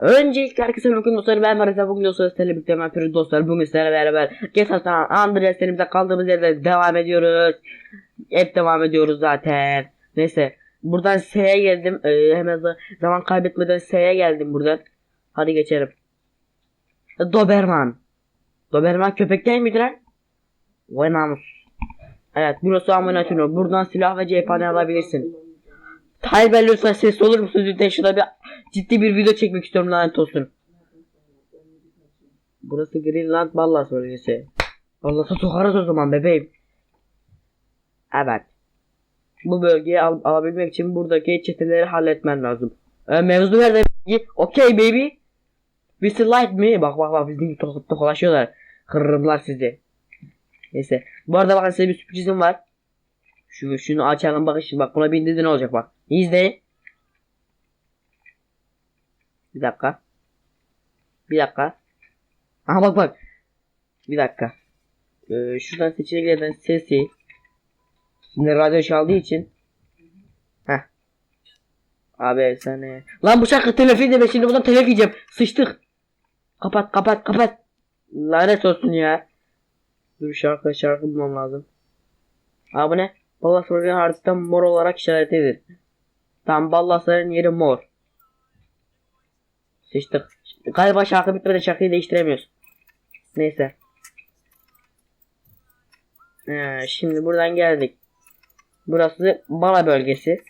Öncelikle herkese bugün dostlar ben Marisa bugün dostlar sizlerle birlikte ben Pürüz dostlar. Bugün sizlerle beraber Andreas serimize kaldığımız yerde devam ediyoruz. Hep devam ediyoruz zaten. Neyse buradan S'ye geldim. Ee, hemen za- zaman kaybetmeden S'ye geldim buradan. Hadi geçelim. Doberman. Doberman köpek değil miydi lan? Vay Evet burası amunatino buradan silah ve cephane alabilirsin Tayyip lütfen ses olur musun? Lütfen şurada bir ciddi bir video çekmek istiyorum lanet olsun. Burası Greenland Ballas bölgesi. Ballas'a sokarız o zaman bebeğim. Evet. Bu bölgeyi al alabilmek için buradaki çeteleri halletmen lazım. E, mevzu nerede? Okey baby. We like me. Bak bak bak bizim to tokalaşıyorlar. Kırırlar sizi. Neyse. Bu arada bakın size bir sürprizim var. Şu şunu açalım bakın şimdi bak buna bindiğinde ne olacak bak. İzleyin. Bir dakika. Bir dakika. Aha bak bak. Bir dakika. Ee, şuradan seçeneklerden sesi. Şimdi radyo çaldığı için. Heh. Abi sen e, Lan şarkı telef edeme şimdi buradan telef yiyeceğim. Sıçtık. Kapat kapat kapat. Lanet olsun ya. Dur şarkı şarkı bulmam lazım. Aa bu ne? Ballasların haritada mor olarak işaretlidir. Tam ballasların yeri mor. Seçtik. Galiba şarkı bitmeden şarkıyı değiştiremiyoruz. Neyse. Ee, şimdi buradan geldik. Burası Bala bölgesi.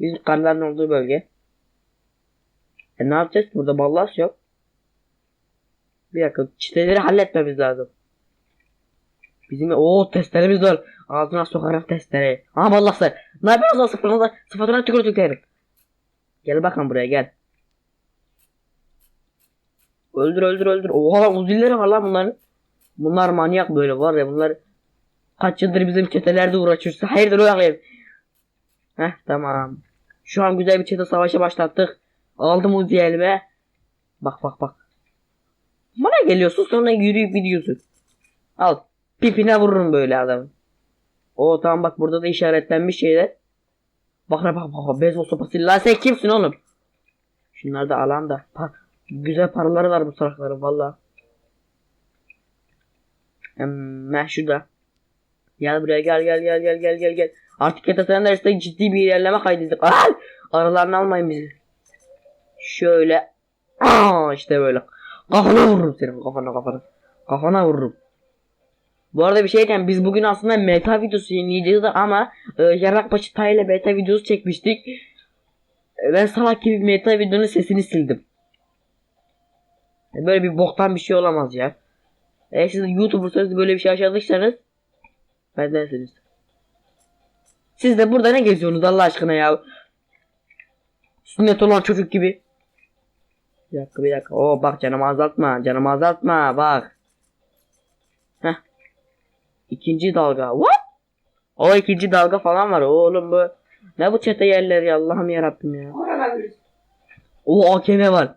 Biz karların olduğu bölge. E ne yapacağız? Burada ballas yok. Bir dakika. Çiteleri halletmemiz lazım. Bizim o testlerimiz var. Ağzına sokarım testere. Aha ballaslar. Ne yapıyorsun lan sıfırına sıfatına tükürdüklerim. Gel bakalım buraya gel. Öldür öldür öldür. Oha uzilleri var lan bunların. Bunlar manyak böyle var ya bunlar kaç yıldır bizim çetelerde uğraşıyorsa hayırdır o yaklayın. Heh tamam. Şu an güzel bir çete savaşı başlattık. Aldım Uzi elime. Bak bak bak. Bana geliyorsun sonra yürüyüp gidiyorsun. Al. Pipine vururum böyle adamı. O tamam bak burada da işaretlenmiş şeyler. Bak bak bak bak beyzbol sopası. Lan sen kimsin oğlum? Şunlar da alan da. Pa güzel paraları var bu salakların valla. Şurada. Gel buraya gel gel gel gel gel gel gel. Artık yatasan derste ciddi bir ilerleme kaydettik. Ay! Aralarını almayın bizi. Şöyle. Aa işte böyle. Kafana vururum senin kafana kafana. Kafana vururum. Bu arada bir şey diyeceğim. Biz bugün aslında meta videosu yayınlayacağız ama e, Yarakbaşı Tay ile beta videosu çekmiştik. E, ben salak gibi meta videonun sesini sildim. E, Böyle bir boktan bir şey olamaz ya. Eğer siz YouTuber'sanız böyle bir şey yaşadıysanız bendensiniz. Siz de burada ne geziyorsunuz Allah aşkına ya? Sünnet olan çocuk gibi. Bir dakika bir dakika. Oo bak canımı azaltma. Canımı azaltma bak. İkinci dalga. What? O ikinci dalga falan var oğlum bu. Ne bu çete yerleri Allah'ım yarabbim ya. O AKM var.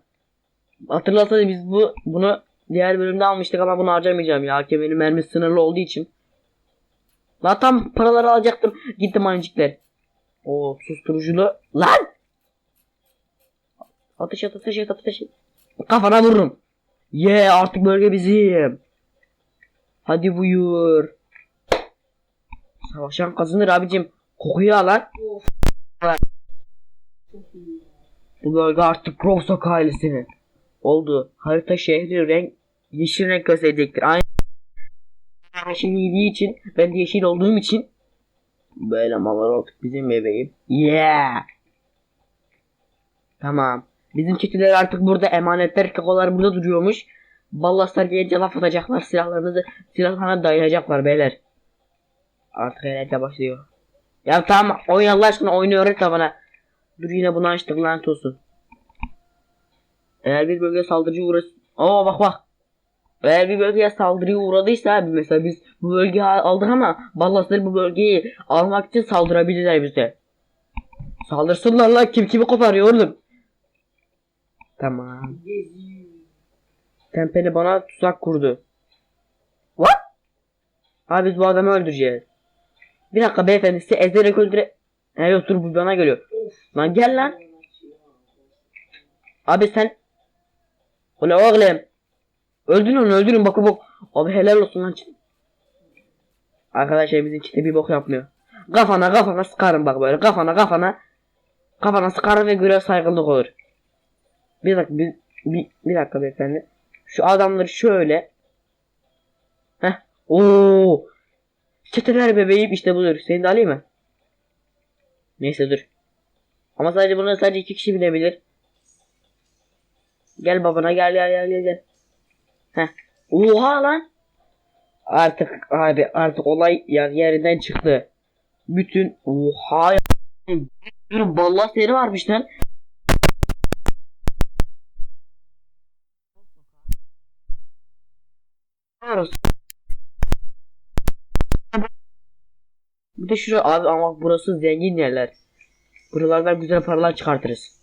Hatırlarsanız biz bu bunu diğer bölümde almıştık ama bunu harcamayacağım ya. AKM'nin mermisi sınırlı olduğu için. Lan tam paraları alacaktım. Gittim mancıklar. O susturuculu. Lan! Ateş et ateş et ateş et. Kafana vururum. Ye yeah, artık bölge bizim. Hadi buyur. Savaşan kazanır abicim. Kokuyu al lan. Of. Çok iyi. Bu bölge artık Rostock ailesinin. Oldu. Harita şehri renk yeşil renk gösterecektir. Aynı yeşil yediği için ben de yeşil olduğum için böyle olduk bizim bebeğim. Yeah. Tamam. Bizim çeteler artık burada emanetler kakolar burada duruyormuş. Ballaslar gelince laf atacaklar silahlarınızı silahlarına dayanacaklar beyler. Artık eğlence başlıyor. Ya tamam oyun Allah aşkına oyunu öğret bana. Dur yine bunu açtık lanet olsun. Eğer bir bölgeye saldırıcı uğraş... Oo bak bak. Eğer bir bölgeye saldırıya uğradıysa abi mesela biz bu bölgeyi al- aldık ama ballasları bu bölgeyi almak için saldırabilirler bize. Saldırsınlar lan kim kimi koparıyor oğlum. Tamam. Tempeli bana tuzak kurdu. What? Abi biz bu adamı öldüreceğiz. Bir dakika beyefendi size ezerek öldüre... He yok dur bu bana geliyor. Lan gel lan. Abi sen o ne oğlum? Öldürün onu öldürün bakın bak. Abi helal olsun lan. Arkadaşlar bizim çite bir bok yapmıyor. Kafana kafana sıkarım bak böyle kafana kafana. Kafana sıkarım ve görev saygınlık olur. Bir dakika bir, bir, bir dakika beyefendi. Şu adamları şöyle. Heh. Oo. Çeteler bebeğim işte budur. Seni de alayım mı? Neyse dur. Ama sadece bunu sadece iki kişi bilebilir. Gel babana gel gel gel gel gel. Heh. Oha lan. Artık abi artık olay yani yerinden çıktı. Bütün oha ya. Bir ballas yeri varmış lan. Bir de şuraya abi ama burası zengin yerler. Buralardan güzel paralar çıkartırız.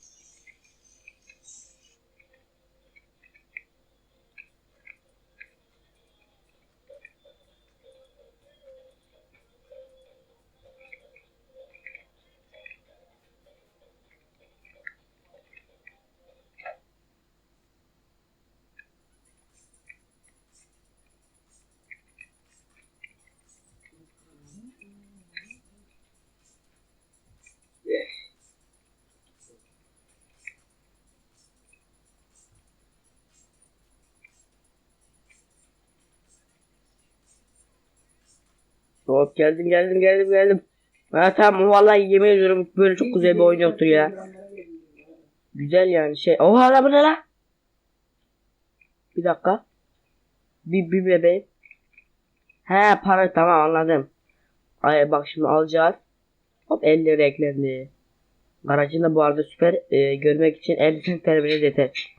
Hop geldim geldim geldim geldim. Ha tamam vallahi yemin ediyorum böyle çok güzel bir oyun yoktur ya. Güzel yani şey. Oha la bu ne la? Bir dakika. Bir, bir bebeğim. He para tamam anladım. Ay bak şimdi alacağız. Hop elleri eklendi. Garajın da bu arada süper. Ee, görmek için elbisini terbiyeniz yeter.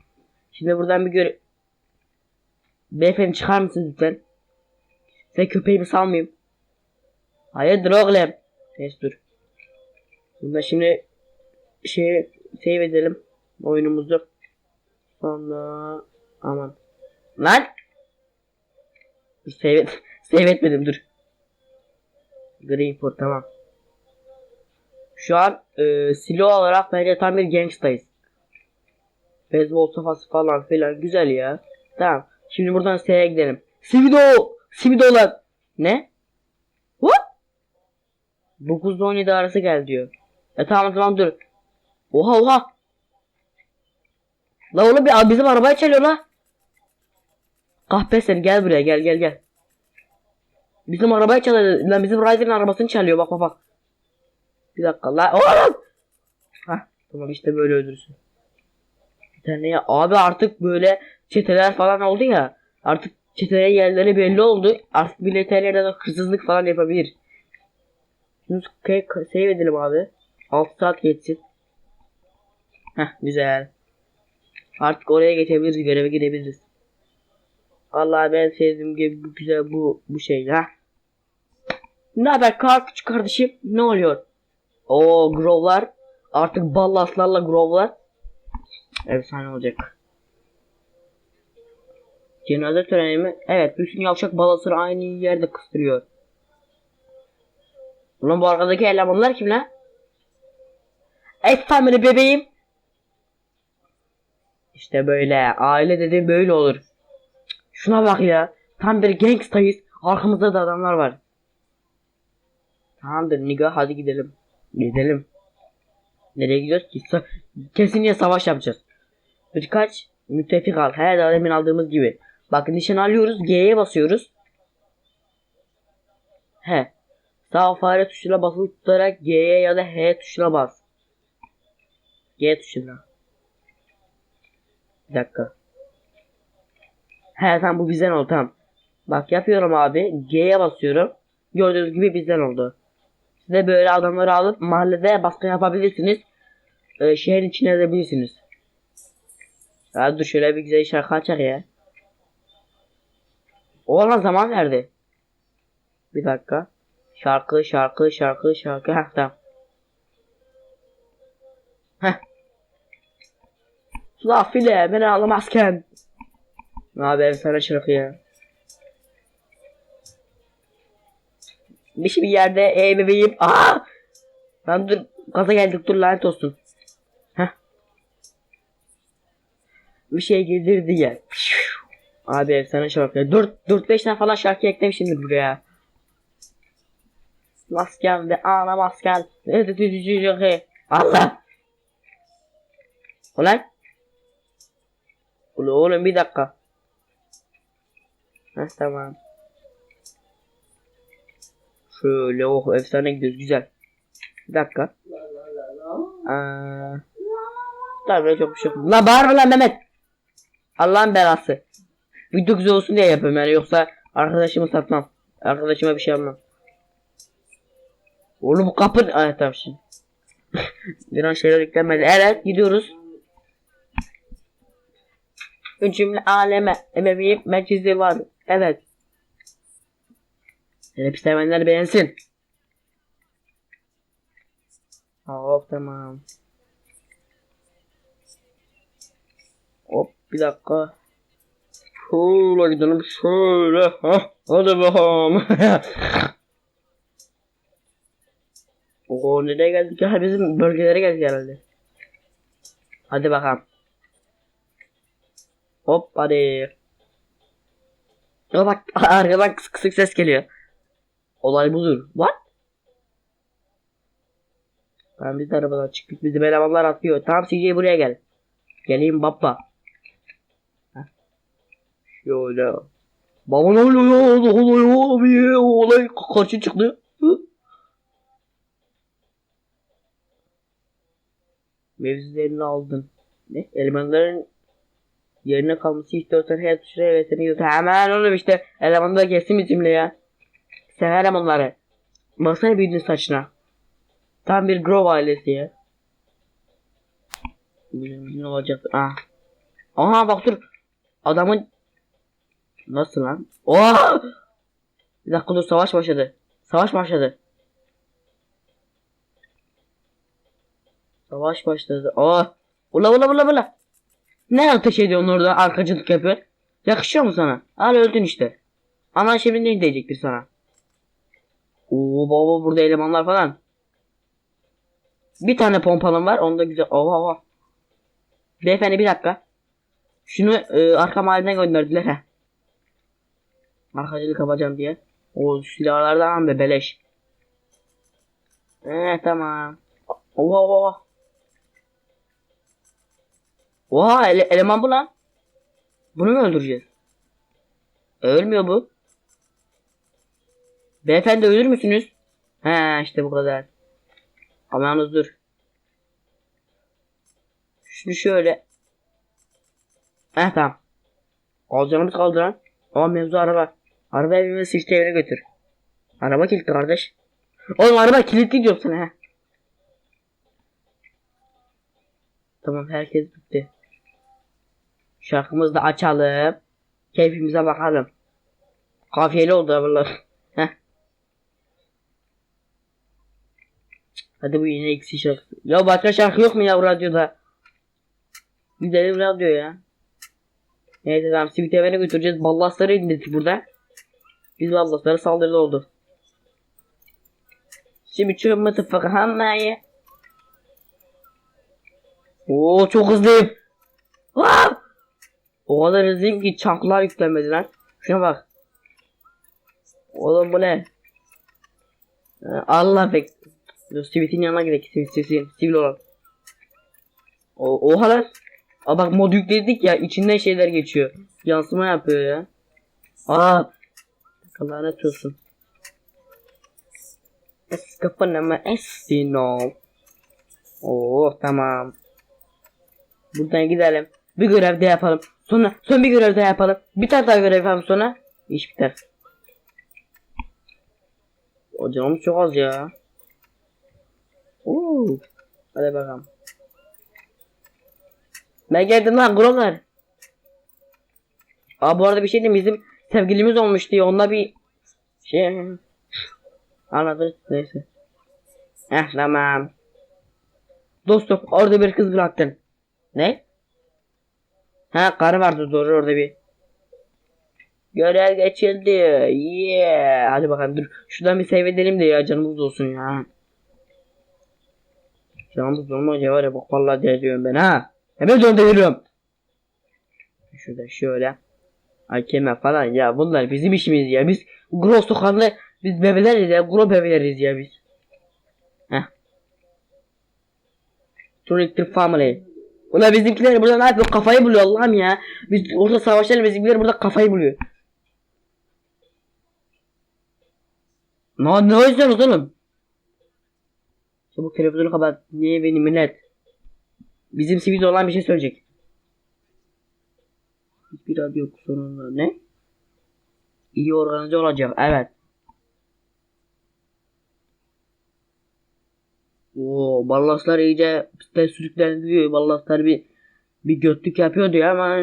Şimdi buradan bir gör... Beyefendi çıkar mısınız lütfen? Sen köpeğimi salmayayım. Hayırdır oğlum? Neyse dur. Bunda şimdi şey save edelim oyunumuzu. Sonra aman. Lan! Dur save, et. save etmedim dur. Greenport tamam. Şu an e, silah olarak bence tam bir gangstayız. Beyzbol sofası falan filan güzel ya. Tamam. Şimdi buradan S'ye gidelim. Sivido! Sivido lan! Ne? What? 9 ile 17 arası gel diyor. E tamam tamam dur. Oha oha. La oğlum bir bizim arabayı çalıyor la. Kahpe gel buraya gel gel gel. Bizim arabayı çalıyor. Lan bizim Ryder'ın arabasını çalıyor bak bak bak. Bir dakika la oğlum. Hah tamam işte böyle öldürürsün. Bir tane ya abi artık böyle çeteler falan oldu ya. Artık çetelerin yerleri belli oldu. Artık militerlerde de hırsızlık falan yapabilir. Save edelim abi. 6 saat geçsin. Heh güzel. Artık oraya geçebiliriz göreve gidebiliriz. Vallahi ben sevdiğim gibi bu güzel bu bu şey ha. Ne haber kar küçük kardeşim? Ne oluyor? O Grove'lar artık ballaslarla Grove'lar efsane olacak. Cenaze töreni mi? Evet, bütün yavşak balasını aynı yerde kıstırıyor. Ulan bu arkadaki elemanlar kim lan? Efsane bebeğim. İşte böyle. Aile dediğim böyle olur. Şuna bak ya. Tam bir gangstayız. Arkamızda da adamlar var. Tamamdır niga hadi gidelim. Gidelim. Nereye gidiyoruz ki? Sa- Kesinlikle savaş yapacağız. Birkaç müttefik al. Her daha aldığımız gibi. Bak nişan alıyoruz. G'ye basıyoruz. He. Sağ fare tuşuna basılı tutarak G'ye ya da H tuşuna bas. G tuşuna. Bir dakika. He tamam bu bizden oldu tamam. Bak yapıyorum abi. G'ye basıyorum. Gördüğünüz gibi bizden oldu. Siz de böyle adamları alıp mahallede baskın yapabilirsiniz. Ee, şehrin içine edebilirsiniz. Ya dur şöyle bir güzel şarkı açar ya. O ona zaman verdi. Bir dakika. Şarkı şarkı şarkı şarkı. Heh tamam. Heh. La file beni alamazken. Ne haber sana şarkı ya. Bir şey bir yerde ey bebeğim. Aa! Lan dur gaza geldik dur lanet olsun. Heh. bir şey gelirdi ya. Abi efsane şarkı. 4 4 5 tane falan şarkı eklemişimdir buraya. Masken de ana masken. Allah. Ulan. Ulan oğlum bir dakika. Heh tamam. Şöyle oh efsane gidiyoruz güzel. Bir dakika. La la la la. Aa, tamam çok bir şey yok. Lan bağırma lan Mehmet. Allah'ın belası. Video güzel olsun diye yapıyorum yani yoksa arkadaşımı satmam. Arkadaşıma bir şey yapmam. Oğlum bu kapı... Ay tamam şimdi. bir an şeyler yüklenmedi. Evet gidiyoruz. Cümle aleme emevi merkezi var. Evet. Hep sevenler beğensin. Hop tamam. Hop bir dakika. Şöyle gidelim şöyle. Hah, hadi bakalım. Oo nereye geldik ya? Bizim bölgelere geldik herhalde. Hadi bakalım. Hop hadi. Ya bak arkadan kısık kısık ses geliyor. Olay budur. What? Ben biz de arabadan çıktık. Bizim elemanlar atlıyor. Tamam CJ buraya gel. Geleyim baba. Şöyle. Baba ne oluyor? Ne oluyor? Olay kaçı çıktı? Hı? Mevzilerini aldın. Ne? Elemanların yerine kalması istiyorsan her tuşuna evet seni yut. Hemen oğlum işte. Elemanlar gelsin bizimle ya. Severim onları. Baksana büyüdün saçına. Tam bir Grove ailesi ya. Ne olacak? Ah. Aha bak dur. Adamın Nasıl lan? Oha! Bir dakika dur savaş başladı. Savaş başladı. Savaş başladı. Oh! Ula ula ula ula. Ne ateş ediyorsun orada arkacılık yapıyor? Yakışıyor mu sana? Al öldün işte. Anan şimdi ne diyecektir sana? Oo baba burada elemanlar falan. Bir tane pompalım var. Onda güzel. Oha oha. Beyefendi bir dakika. Şunu e, arka mahallene gönderdiler he. Arkacılık yapacağım diye. O silahlardan be beleş. Eee tamam. Oha oha. Oha ele- eleman bu lan. Bunu mu öldüreceğiz? Ölmüyor bu. Beyefendi ölür müsünüz? He işte bu kadar. Ama yalnız dur. Şunu şöyle. Heh tamam. Alacağımız kaldı lan. Ama mevzu araba. Araba evime sıçtı evine götür. Araba kilitli kardeş. Oğlum araba kilitli diyorum he. Tamam herkes bitti. Şarkımızı da açalım. Keyfimize bakalım. Kafiyeli oldu. Heh. Hadi bu yine eksi şarkısı. Ya başka şarkı yok mu ya bu radyoda? Gidelim radyo ya. Neyse tamam Sivit evine götüreceğiz. Ballasları indirdik burada. Biz ballasları saldırıda oldu. Şimdi şu mıtıfakı hamleyi. Oo çok hızlıyım. Wow! O kadar hızlıyım ki çanklar yüklenmedi lan. Şuna bak. Oğlum bu ne? Ha, Allah. Dur Sivit'in yanına gidelim. Sivit, Sivit, sivil olan. O, oha lan. Aa bak mod yükledik ya içinden şeyler geçiyor. Yansıma yapıyor ya. Aa. Lanet olsun. Escapın ama Essino. Oo tamam. Buradan gidelim. Bir görev de yapalım. Sonra son bir görev daha yapalım. Bir tane daha görev yapalım sonra. İş biter. O canımız çok az ya. Oo. Hadi bakalım. Ben geldim lan Grover. Aa bu arada bir şey diyeyim bizim sevgilimiz olmuş diye onunla bir şey anladın neyse. Eh tamam. Dostum orada bir kız bıraktın. Ne? Ha karı vardı doğru orada bir. Görev geçildi. Yeah. Hadi bakalım dur. Şuradan bir save edelim de ya canımız olsun ya. Canımız olmayınca var ya bak vallahi deliriyorum ben ha. Hemen döndürüyorum. Şurada şöyle. Hakeme falan ya bunlar bizim işimiz ya. Biz Gro sokaklı biz bebeleriz ya. Gro bebeleriz ya biz. Heh. Tonic Family. Ulan bizimkiler burada ne yapıyor? Kafayı buluyor Allah'ım ya. Biz orada savaşlarla bizimkiler burada kafayı buluyor. Ne, ne izliyorsunuz oğlum? Çabuk televizyonu kapat. Niye beni millet? Bizim sivil olan bir şey söyleyecek. Hiçbir radyo yok. Ne? İyi organize olacak. Evet. Oo, ballaslar iyice piste sürüklendiriyor. Ballaslar bir bir götlük yapıyordu ya ama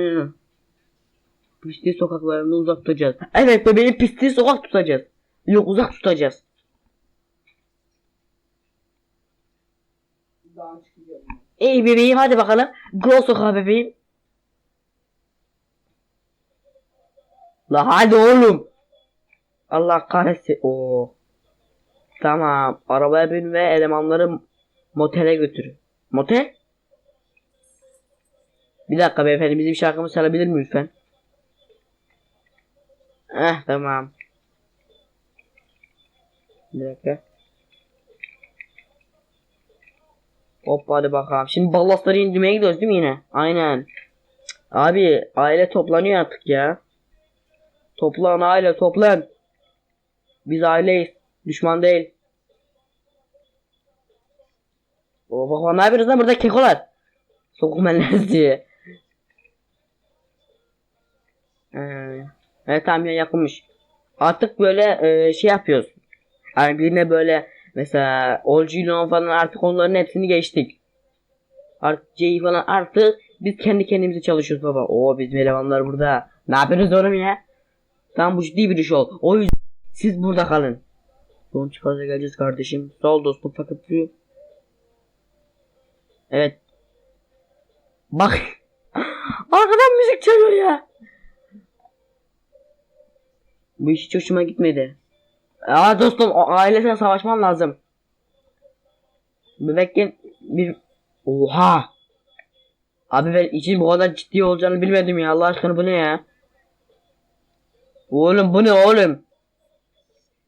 pisliği sokaklarında uzak tutacağız. Evet bebeğin pisliği sokak tutacağız. Yok uzak tutacağız. Ey bebeğim hadi bakalım. Gol sokağa bebeğim. La hadi oğlum. Allah kahretsin. Oo. Tamam. Arabaya bin ve elemanları motele götür. Motel? Bir dakika beyefendi bizim şarkımızı çalabilir mi lütfen? Eh tamam. Bir dakika. Hop hadi bakalım. Şimdi ballasları indirmeye gidiyoruz değil mi yine? Aynen. Abi aile toplanıyor artık ya. Toplan aile toplan. Biz aileyiz. Düşman değil. O bak bak, ne yapıyorsunuz lan burada kekolar? Sokumenler diye. Ee, evet tamam ya yakınmış. Artık böyle e, şey yapıyoruz. Yani birine böyle mesela Olcuyla falan artık onların hepsini geçtik. Artık C'yi falan artık biz kendi kendimize çalışıyoruz baba. Oo bizim elemanlar burada. Ne yapıyorsunuz oğlum ya? Tam bu ciddi bir iş ol. O yüzden siz burada kalın. Son çıkarsa geleceğiz kardeşim. Sağ ol dostum fakat. Evet. Bak. Arkadan müzik çalıyor ya. Bu iş hiç hoşuma gitmedi. Aa dostum ailesine savaşman lazım. Bebekken bir... Oha. Abi ben için bu kadar ciddi olacağını bilmedim ya. Allah aşkına bu ne ya? Oğlum bu ne oğlum?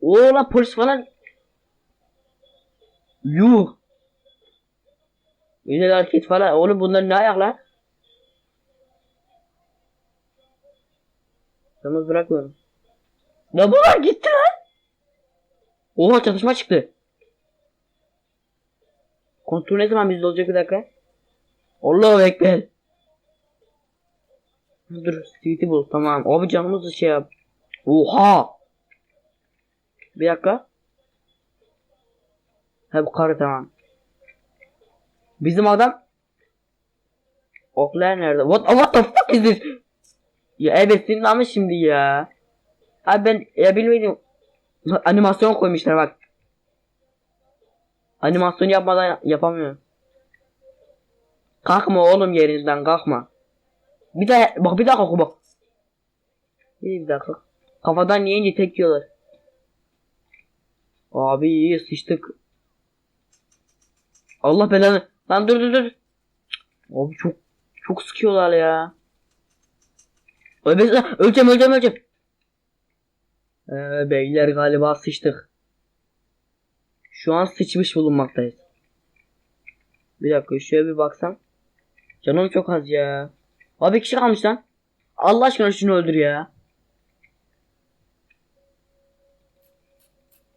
Oğlum polis falan. Yuh. Güzel hareket falan. Oğlum bunlar ne ayak lan? Yalnız bırakmıyorum. Ne bunlar gitti lan? Oha çatışma çıktı. Kontrol ne zaman bizde olacak bir dakika? Allahu Ekber. Dur tweet'i bul tamam. Abi canımızı şey yap. Oha. Bir dakika. Ha bu karı tamam. Bizim adam Oklar nerede? What, what the fuck is this? Ya evet ama şimdi ya. Abi ben ya bilmedim. Animasyon koymuşlar bak. Animasyon yapmadan yapamıyorum. Kalkma oğlum yerinden kalkma. Bir daha bak bir daha kalk bak. Bir dakika. Kafadan yiyince tek yiyorlar. Abi sıçtık. Allah belanı. Lan dur dur dur. Abi çok çok sıkıyorlar ya. Öleceğim öleceğim öleceğim. öleceğim. Ee, beyler galiba sıçtık. Şu an sıçmış bulunmaktayız. Bir dakika şöyle bir baksam. Canım çok az ya. Abi kişi kalmış lan. Allah aşkına şunu öldür ya.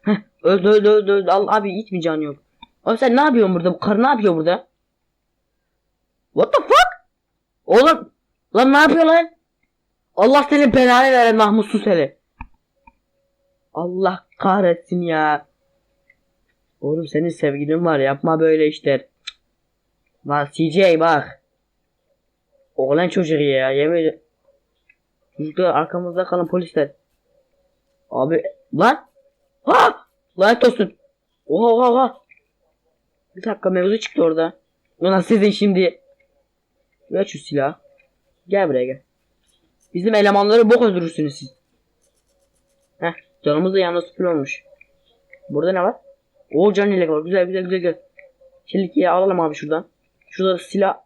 Heh, öldü öldü öldü öldü. Al abi hiç mi can yok? Abi sen ne yapıyorsun burada? Bu karı ne yapıyor burada? What the fuck? Oğlum lan ne yapıyor lan? Allah senin belanı veren namussuz hele. Allah kahretsin ya. Oğlum senin sevgilin var yapma böyle işler. Lan CJ bak. Oğlan çocuğu ya yemin. Çocuklar arkamızda kalan polisler. Abi lan. Ha! Lanet olsun. Oha oha oha. Bir dakika mevzu çıktı orada. Ulan sizin şimdi. Ver şu silah. Gel buraya gel. Bizim elemanları bok öldürürsünüz siz. Heh canımız da yalnız sıfır olmuş. Burada ne var? Oo can yelek var. Güzel güzel güzel güzel. Çelik alalım abi şuradan. Şurada silah.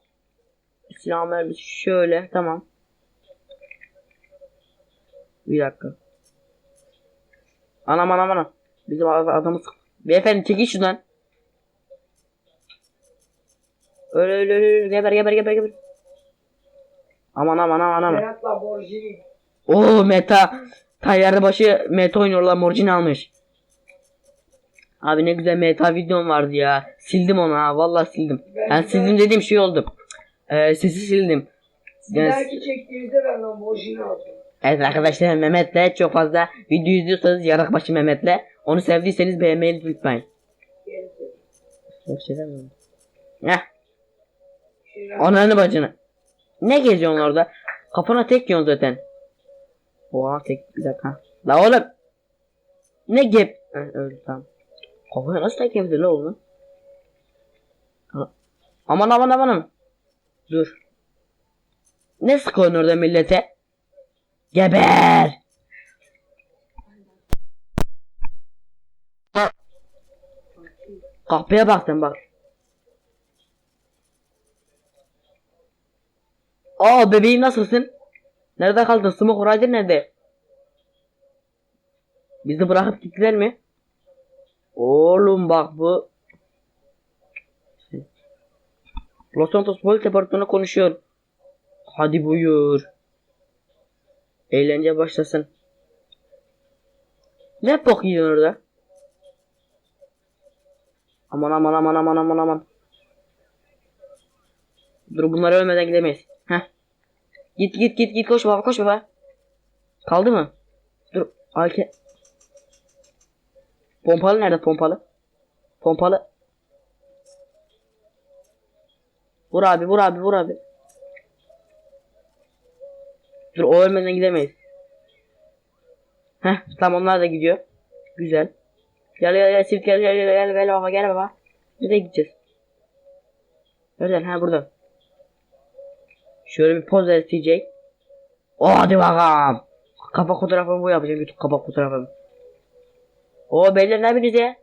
Silah mermisi şöyle tamam. Bir dakika. Anam anam anam. Bizim ad- adamı sık. Beyefendi çekil şuradan. Öyle öyle öyle. geber geber geber geber. Aman aman aman aman. Berat Lamborghini. Oo meta. Tayyarı başı meta oynuyorlar morcini almış. Abi ne güzel meta videom vardı ya. Sildim onu ha vallahi sildim. Ben güzel- sildim dediğim şey oldu. Ee, sesi sildim. Dahaki çektiğinizde ben Lamborghini alacağım. Evet arkadaşlar Mehmet'le çok fazla video izliyorsanız Yarakbaşı Mehmet'le onu sevdiyseniz beğenmeyi unutmayın. Yok şey demiyorum. Heh ananı bacını. Ne geziyorsun orada? Kafana tek yiyorsun zaten. Oha tek bir dakika. La oğlum. Ne gep. Öyle tamam. Kafaya nasıl tek yemedi la oğlum? Aman aman aman. Dur. Ne sıkıyorsun orada millete? Geber. Kapıya baktım bak. Aa bebeğim nasılsın? Nerede kaldın? Smoke Rider nerede? Bizi bırakıp gittiler mi? Oğlum bak bu Los Santos Polis Departmanı konuşuyor. Hadi buyur. Eğlence başlasın. Ne bok yiyorsun orada? Aman aman aman aman aman aman. Dur bunlar ölmeden gidemeyiz. Heh. Git git git git koş baba koş baba. Kaldı mı? Dur. Alke. Pompalı nerede pompalı? Pompalı. Vur abi vur abi vur abi. Dur o ölmeden gidemeyiz. Heh tamam onlar da gidiyor. Güzel. Gel gel gel Sivit gel gel gel gel gel baba gel baba. Nereye gideceğiz? Nereden? Ha burada. Şöyle bir poz TJ. Oh, hadi bakalım. Kapak fotoğrafımı bu yapacağım YouTube kapak fotoğrafımı. O beyler ne ya?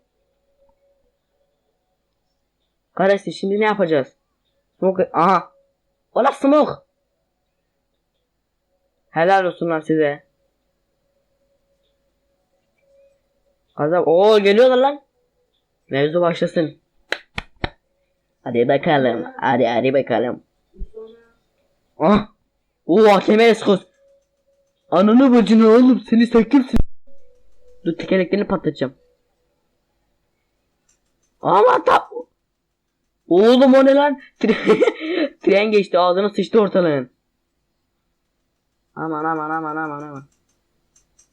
Kardeşim şimdi ne yapacağız? Smoke aha. Ola smoke. Helal olsun lan size. Azam o geliyorlar lan. Mevzu başlasın. Hadi bakalım. Hadi hadi bakalım. Ah. Oo hakeme eskos. Ananı bacını oğlum seni sen kimsin? Dur tekerleklerini patlatacağım. Ama ta... Oğlum o ne lan? Tren geçti ağzına sıçtı ortalığın. Aman aman aman aman aman.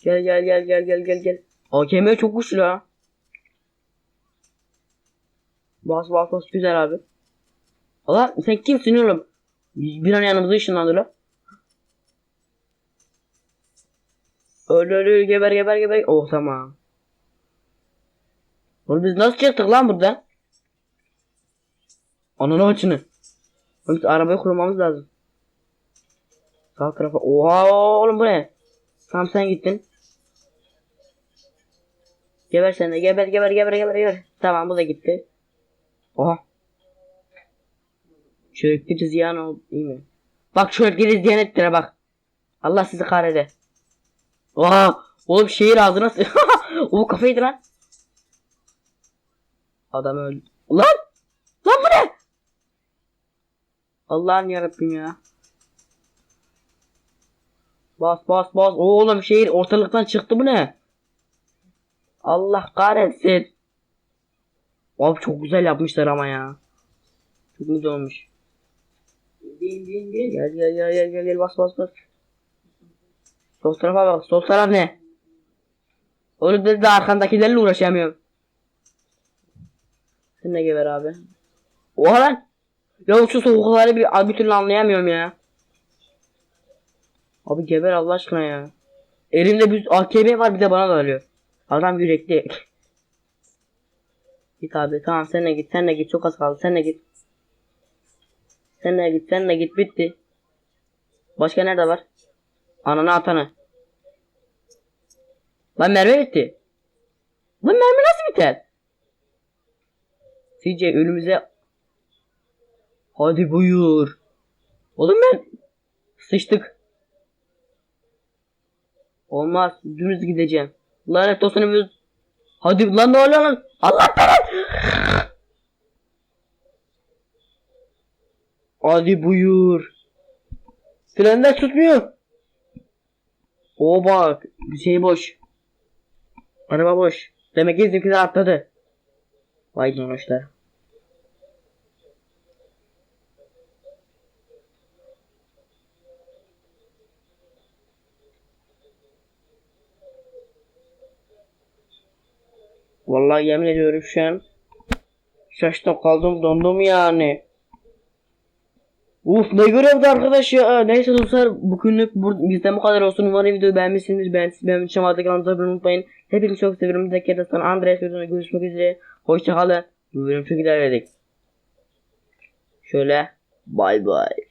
Gel gel gel gel gel gel gel. AKM çok güçlü ha. Bas bas bas güzel abi. Allah sen kimsin oğlum? Bir an yanımıza ışınlandı la. Öl öl öl geber geber geber. Oh tamam. Oğlum biz nasıl çıktık lan buradan? Ananı açını. Biz arabayı kurmamız lazım. Sağ tarafa. Oha oğlum bu ne? Tamam sen gittin. Geber sen de geber geber geber geber geber. Tamam bu da gitti. Oha. Çocukları ziyan oldu iyi mi? Bak çocukları ziyan ettiler bak. Allah sizi kahrede. Oha. Oğlum şehir ağzına sı- O kafaydı lan. Adam öldü. Lan! Lan bu ne? Allah'ım yarabbim ya. Bas bas bas. Oğlum şehir ortalıktan çıktı bu ne? Allah kahretsin. Abi çok güzel yapmışlar ama ya. Çok güzel olmuş. Gel gel gel gel gel gel bas bas bas. Sol tarafa bak. Sol taraf ne? Oğlum ben de arkandakilerle uğraşamıyorum. Sen de geber abi. Oha lan. Ya şu soğukları bir, bir türlü anlayamıyorum ya. Abi geber Allah aşkına ya. Elimde bir AKM var bir de bana da alıyor. Adam yürekli. git abi tamam sen de git sen de git çok az kaldı sen de git. Sen de git sen de git bitti. Başka nerede var? Ananı atanı. Lan mermi bitti. Lan mermi nasıl biter? CJ önümüze Hadi buyur. Oğlum ben sıçtık. Olmaz. Dümdüz gideceğim. Lanet olsun biz. Hadi lan ne oluyor lan? Allah belanı. Hadi buyur. Frenler tutmuyor. O bak. Bir şey boş. Araba boş. Demek ki bizimkiler atladı. Vay canhoşlar. Vallahi yemin ediyorum şu an şaştım kaldım dondum yani. Uf ne görevdi arkadaş ya. Neyse dostlar bugünlük bizden bu kadar olsun. Umarım videoyu beğenmişsinizdir. Beğendiyseniz benim için vardı kanalımıza abone unutmayın. Hepinizi çok seviyorum. Tekrar sana Andres videosunda görüşmek üzere. Hoşçakalın. Bu bölüm çok ilerledik. Şöyle. Bay bay.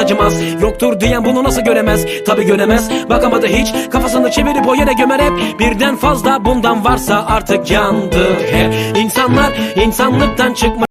acımaz. Yoktur diyen bunu nasıl göremez? Tabi göremez. Bakamadı hiç. Kafasını çevirip o yere gömer hep. Birden fazla bundan varsa artık yandı hep İnsanlar insanlıktan çıkmış